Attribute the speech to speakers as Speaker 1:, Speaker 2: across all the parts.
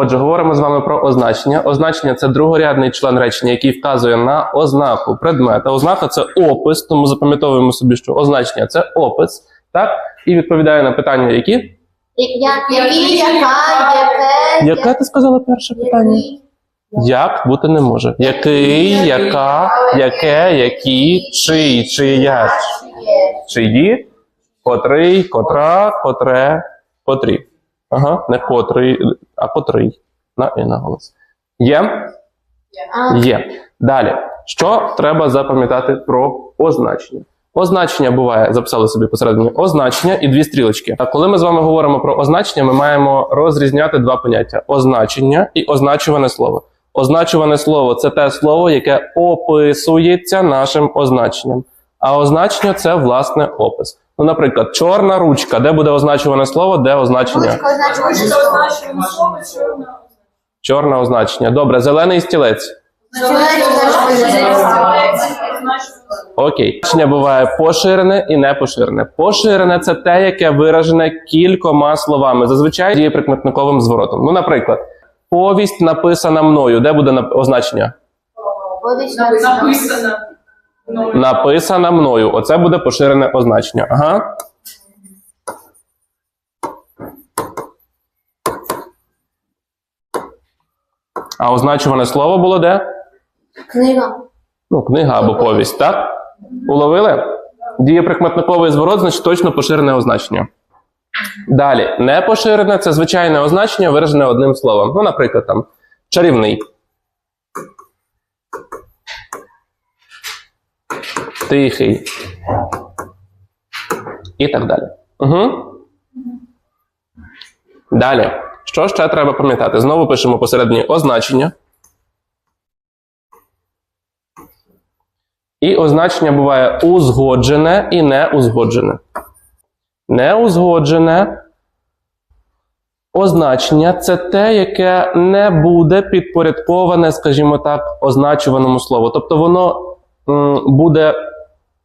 Speaker 1: Отже, говоримо з вами про означення. Означення це другорядний член речення, який вказує на ознаку предмета. Ознака це опис, тому запам'ятовуємо собі, що означення це опис, так? І відповідає на питання, які?
Speaker 2: Яка, яке,
Speaker 1: Яке ти сказала перше питання? Як бути не може? Який, яка, яке, які, чий, чия, чиї, котрий, котра, котре, котрі. Ага, не котрий, а котрий. На і на голос. Є? Є. Далі. Що треба запам'ятати про означення? Означення буває, записали собі посередині означення і дві стрілочки. А коли ми з вами говоримо про означення, ми маємо розрізняти два поняття: означення і означуване слово. Означуване слово це те слово, яке описується нашим означенням. А означення це власне опис. Ну, наприклад, чорна ручка, де буде означуване слово, де означення?
Speaker 2: Ручка означає слово.
Speaker 3: чорна.
Speaker 1: Чорне означення. Добре, зелений стілець. Окей. Значення буває поширене і непоширене. Поширене це те, яке виражене кількома словами, зазвичай діє прикметниковим зворотом. Ну, наприклад, повість написана мною. Де буде означення?
Speaker 2: Будеш
Speaker 3: Написано.
Speaker 1: Написана мною. Оце буде поширене означення. Ага. А означуване слово було де?
Speaker 2: Книга.
Speaker 1: Ну, книга або повість, так? Уловили? Діє прикметниковий зворот, значить точно поширене означення. Далі, непоширене це звичайне означення, виражене одним словом. Ну, наприклад, там чарівний. Тихий. І так далі. Угу. Далі. Що ще треба пам'ятати? Знову пишемо посередині означення. І означення буває узгоджене і неузгоджене. Неузгоджене означення це те, яке не буде підпорядковане, скажімо так, означуваному слову. Тобто воно буде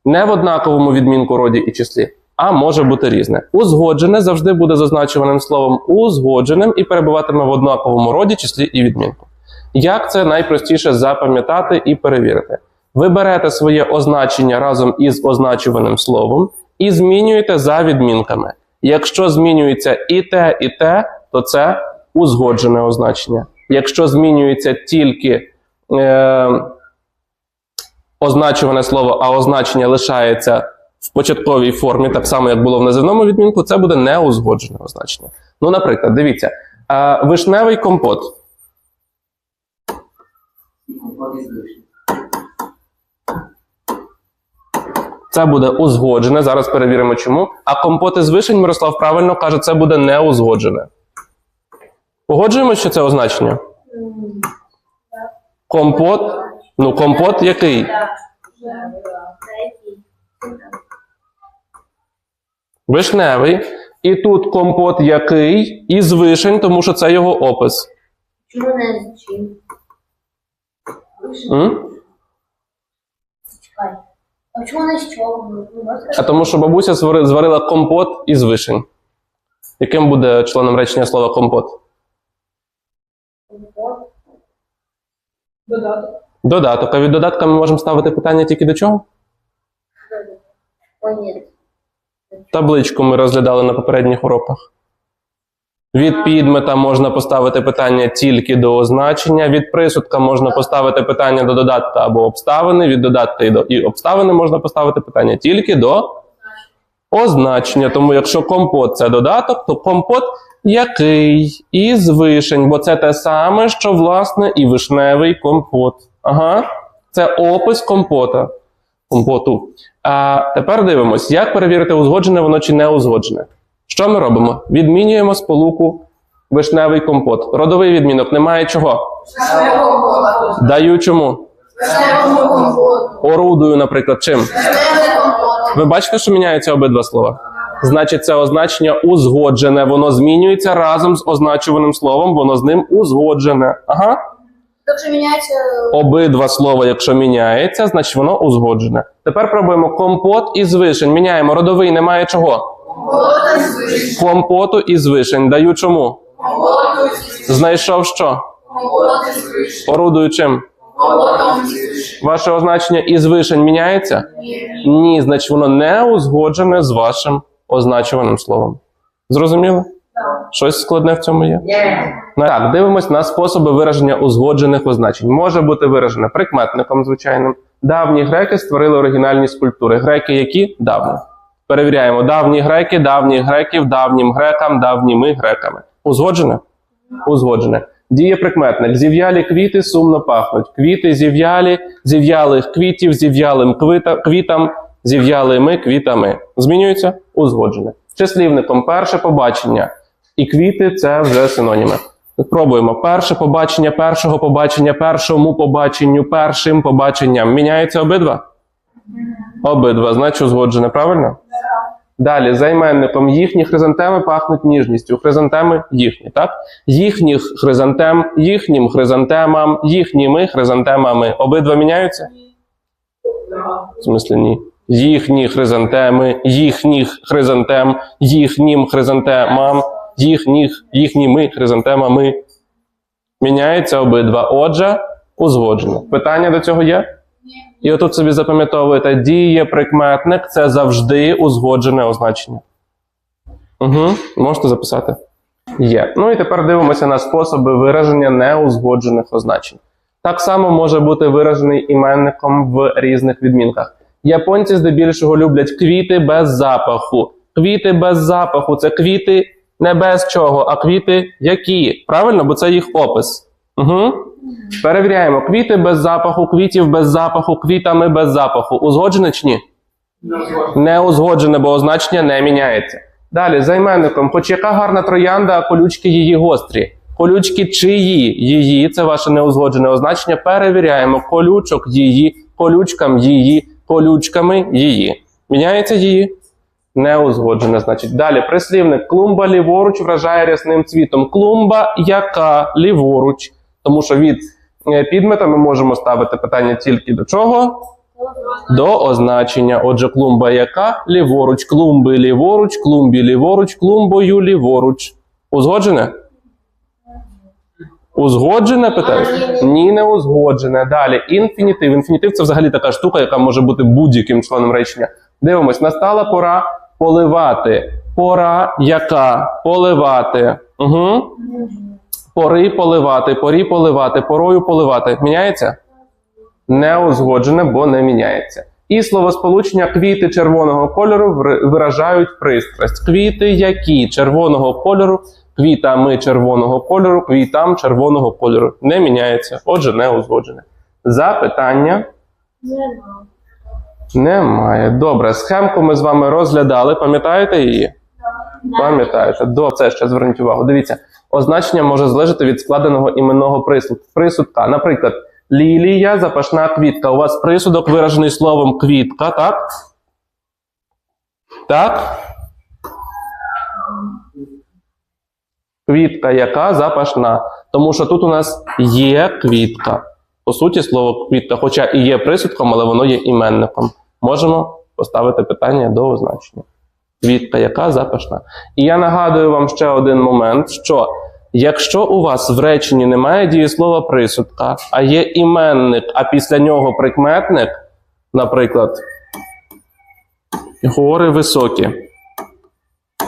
Speaker 1: не в однаковому відмінку роді і числі, а може бути різне. Узгоджене завжди буде з означуваним словом узгодженим і перебуватиме в однаковому роді, числі і відмінку. Як це найпростіше запам'ятати і перевірити? Ви берете своє означення разом із означуваним словом і змінюєте за відмінками. Якщо змінюється і те, і те, то це узгоджене означення. Якщо змінюється тільки е, означуване слово, а означення лишається в початковій формі, так само як було в називному відмінку, це буде неузгоджене означення. Ну, наприклад, дивіться, вишневий компот. Це буде узгоджене. Зараз перевіримо чому. А компот із вишень Мирослав правильно каже, це буде неузгоджене. Погоджуємося, що це означення? Компот. Ну, компот який? Вишневий. І тут компот який із вишень, тому що це його опис.
Speaker 2: Чому не з чим?
Speaker 1: М?
Speaker 2: Чекай. А чому не з чого? Ну,
Speaker 1: А тому, що бабуся звари- зварила компот із вишень. Яким буде членом речення слова компот?
Speaker 3: Додаток.
Speaker 1: Додаток. А від додатка ми можемо ставити питання тільки до чого? Табличку ми розглядали на попередніх уроках. Від підмета можна поставити питання тільки до означення, від присудка можна поставити питання до додатка або обставини, від додатка і до і обставини можна поставити питання тільки до означення. Тому якщо компот це додаток, то компот який із вишень, бо це те саме, що власне і вишневий компот. Ага, це опис компота. Компоту. А тепер дивимось, як перевірити, узгоджене воно чи не узгоджене. Що ми робимо? Відмінюємо сполуку вишневий компот. Родовий відмінок немає чого. Даю чому? Орудую, наприклад, чим. Ви бачите, що міняються обидва слова? Значить, це означення узгоджене. Воно змінюється разом з означуваним словом, воно з ним узгоджене. Ага.
Speaker 2: Тобто міняється
Speaker 1: Обидва слова, якщо міняється, значить воно узгоджене. Тепер пробуємо компот із вишень. Міняємо родовий, немає чого.
Speaker 2: компота з вишень.
Speaker 1: Компоту із вишень. Даю чому?
Speaker 2: Компоту з
Speaker 1: Знайшов що?
Speaker 3: Колоти з вишень.
Speaker 1: Орудую чим?
Speaker 3: Вишень.
Speaker 1: Ваше означення із вишень міняється?
Speaker 3: Ні.
Speaker 1: Ні, значить воно не узгоджене з вашим означуваним словом. Зрозуміло? Щось складне в цьому є? Ну, Так, дивимось на способи вираження узгоджених означень. Може бути виражене прикметником звичайним. Давні греки створили оригінальні скульптури. Греки які? Давні. Перевіряємо. Давні греки, давні греків, давнім грекам, давніми греками. Узгоджене? Узгоджене. Діє прикметник. Зів'ялі квіти сумно пахнуть. Квіти зів'ялі, зів'ялих квітів, зів'ялим квітам, зів'ялими квітами. Змінюється? Узгоджене. Числівником перше побачення. І квіти це вже синоніми. Пробуємо. Перше побачення, першого побачення, першому побаченню, першим побаченням. Міняються обидва? Обидва, значить узгоджене, правильно? Далі, займенником їхні хризантеми пахнуть ніжністю. Хризантеми їхні, так? Їхніх хризантем, їхнім хризантемам, їхніми хризантемами. Обидва міняються? В смислі ні. Їхні хризантеми, їхніх хризантем, їхнім хризантемам, їхніх, їхніми хризантемами. Міняються обидва. Отже, узгоджено. Питання до цього є? І отут собі запам'ятовуєте, діє прикметник це завжди узгоджене означення. Угу, можете записати. Є. Ну і тепер дивимося на способи вираження неузгоджених означень. Так само може бути виражений іменником в різних відмінках. Японці здебільшого люблять квіти без запаху. Квіти без запаху це квіти не без чого, а квіти які. Правильно? Бо це їх опис. Угу. Перевіряємо. Квіти без запаху, квітів без запаху, квітами без запаху. Узгоджене чи ні? Не узгоджене, бо означення не міняється. Далі, за іменником, хоч яка гарна троянда, а колючки її гострі. Колючки чиї її, це ваше неузгоджене означення. Перевіряємо колючок її, колючкам її, колючками її. Міняється її? Неузгоджене, значить. Далі прислівник клумба ліворуч вражає рясним цвітом. Клумба яка ліворуч. Тому що від е, підмета ми можемо ставити питання тільки до чого? До означення. Отже, клумба яка? Ліворуч, клумби ліворуч, клумбі ліворуч, клумбою ліворуч. Узгоджене? Узгоджене питання? Ні, не узгоджене. Далі інфінітив. Інфінітив це взагалі така штука, яка може бути будь-яким членом речення. Дивимось, настала пора поливати. Пора яка? Поливати. Угу. Пори поливати, порі поливати, порою поливати. Міняється? Не узгоджене, бо не міняється. І словосполучення квіти червоного кольору виражають пристрасть. Квіти які червоного кольору, квітами червоного кольору, квітам червоного кольору. Не міняється. Отже, не узгоджене. Запитання немає. Добре, схемку ми з вами розглядали. Пам'ятаєте її? Пам'ятаєте. Добре, це ще зверніть увагу. Дивіться, означення може залежати від складеного іменного присуд- присудка. Наприклад, лілія, запашна квітка. У вас присудок виражений словом квітка, так? Так? Квітка яка запашна. Тому що тут у нас є квітка. По суті, слово квітка, хоча і є присудком, але воно є іменником. Можемо поставити питання до означення. Квітка яка запашна. І я нагадую вам ще один момент, що якщо у вас в реченні немає дієслова присудка, а є іменник, а після нього прикметник, наприклад, гори високі.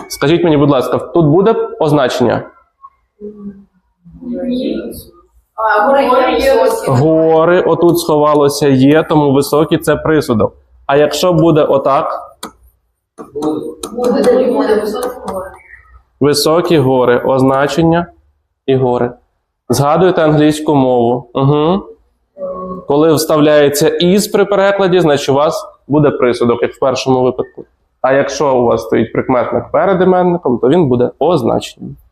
Speaker 1: Скажіть мені, будь ласка, тут буде означення?
Speaker 3: Гори,
Speaker 1: отут сховалося є, тому високі це присудок. А якщо буде отак,
Speaker 3: Буде,
Speaker 1: високі гори. означення і гори. Згадуєте англійську мову. Угу. Коли вставляється із при перекладі, значить у вас буде присудок, як в першому випадку. А якщо у вас стоїть прикметник перед іменником, то він буде означенням.